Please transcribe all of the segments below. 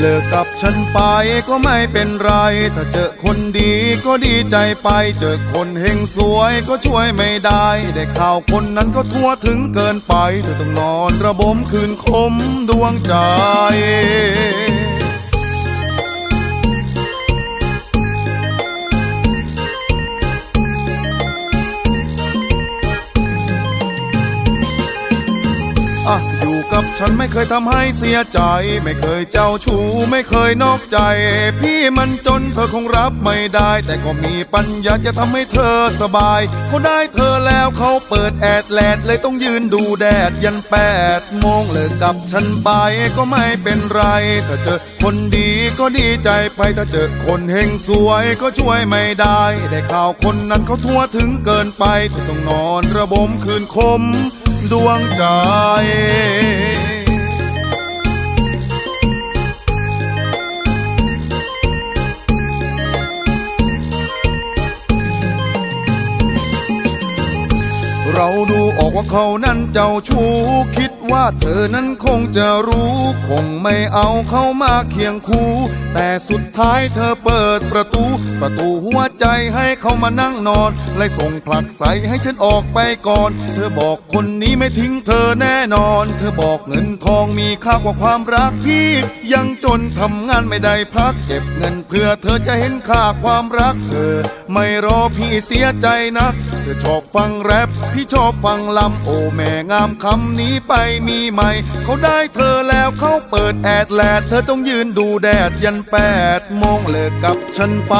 เลิกับฉันไปก็ไม่เป็นไร ถ้าเจอคนดีก็ดีใจไป เจอคนเฮงสวยก็ช่วยไม่ได้ ได้ข่าวคนนั้นก็ทั่วถึงเกินไป เธอต้องนอนระบมคืนคมดวงใจ อะอยู่กับฉันไม่เคยทำให้เสียใจ ไม่เคยเจ้าชู้ไม่เคยนอกใจ พี่มันจนเธอคงรับไม่ได้ แต่ก็มีปัญญาจะทำให้เธอสบาย เขาได้เธอแล้วเขาเปิดแอดแลดเลยต้องยืนดูแดดยันแปดโมงเลิกกับฉันไปก็ไม่เป็นไรถ้าเจอคนดีก็ดีใจไปถ้าเจอคนเฮงสวยก็ช่วยไม่ได้ ได้ข่าวคนนั้นเขาทั่วถึงเกินไปเธอต้องนอนระบมคืนคม ดวงใจเราดูออกว่าเขานั้นเจ้าชู้คิด ว่าเธอนั้นคงจะรู้ คงไม่เอาเข้ามาเคียงคู่ แต่สุดท้ายเธอเปิดประตู ประตูหัวใจให้เขามานั่งนอนเลยส่งผลักใสให้ฉันออกไปก่อน เธอบอกคนนี้ไม่ทิ้งเธอแน่นอน เธอบอกเงินทองมีค่ากว่าความรักพี่ ยังจนทำงานไม่ได้พักเก็บเงินเพื่อเธอจะเห็นค่าความรักเธอ ไม่รอพี่เสียใจนะเธอชอบฟังแรปพี่ชอบฟังลำโอแม่งามคำนี้ไปมีไหม่ เขาได้เธอแล้วเขาเปิดแอดแลดเธอต้องยืนดูแดดยันแปดโมงเลิกกับฉันไป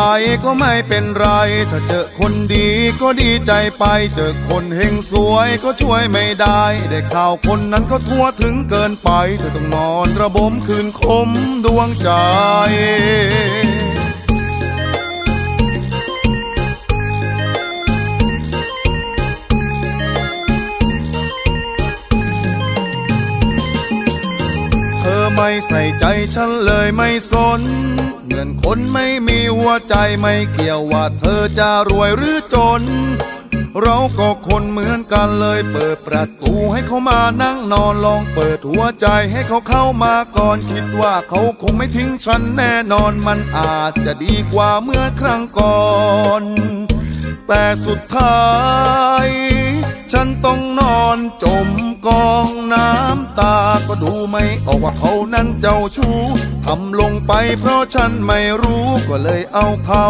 ก็ไม่เป็นไร ถ้าเจอคนดีก็ดีใจไป เจอคนเฮงสวยก็ช่วยไม่ได้ ได้ข่าวคนนั้นก็ทั่วถึงเกินไป เธอต้องนอนระบมคืนคมดวงใจ ไม่ใส่ใจฉันเลยไม่สนเงินคนไม่มีหัวใจไม่เกี่ยวว่าเธอจะรวยหรือจน เราก็คนเหมือนกันเลยเปิดประตูให้เขามานั่งนอนลองเปิดหัวใจให้เขาเข้ามาก่อนคิดว่าเขาคงไม่ทิ้งฉันแน่นอนมันอาจจะดีกว่าเมื่อครั้งก่อน แต่สุดท้าย ฉันต้องนอนจมกองน้ำตาก็ดูไม่ออกว่าเขานั้นเจ้าชู้ทำลงไปเพราะฉันไม่รู้ก็เลยเอาเขา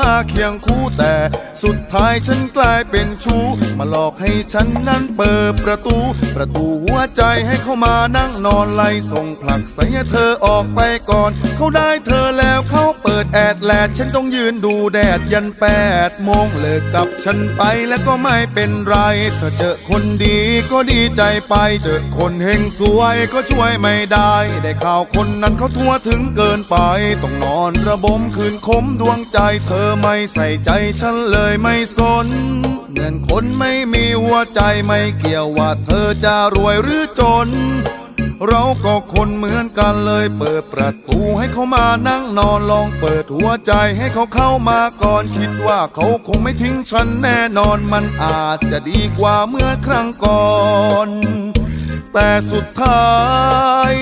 มาเคียงคู่แต่สุดท้ายฉันกลายเป็นชู้ มาหลอกให้ฉันนั้นเปิดประตู ประตูหัวใจให้เขามานั่งนอนไล่ส่งผลักใส่เธอออกไปก่อน เขาได้เธอแล้วเขาเปิดแอดแลดฉันต้องยืนดูแดดยันแปดโมงเลิกกับฉันไปแล้วก็ไม่เป็นไรถ้าเจอคนดีก็ดีใจไป เจอคนเฮงสวยก็ช่วยไม่ได้ ได้ข่าวคนนั้นเขาทั่วถึงเกินไป ต้องนอนระบมคืนคมดวงใจ เธอไม่ใส่ใจฉันเลยไม่สนเงินคนไม่มีหัวใจไม่เกี่ยวว่าเธอจะรวยหรือจน เราก็คนเหมือนกันเลยเปิดประตูให้เขามานั่งนอนลองเปิดหัวใจให้เขาเข้ามาก่อนคิดว่าเขาคงไม่ทิ้งฉันแน่นอนมันอาจจะดีกว่าเมื่อครั้งก่อนแต่สุดท้าย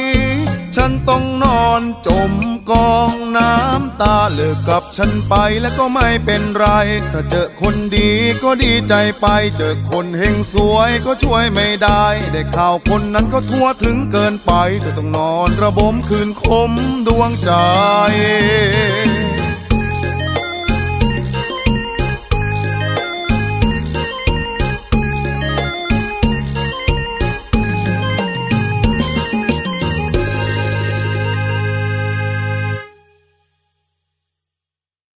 ฉันต้องนอนจม กองน้ำตาเลิกกับฉันไปแล้วก็ไม่เป็นไร ถ้าเจอคนดีก็ดีใจไป เจอคนเฮงสวยก็ช่วยไม่ได้ ได้ข่าวคนนั้นก็ทั่วถึงเกินไปเธอต้องนอนระบมคืนคมดวงใจ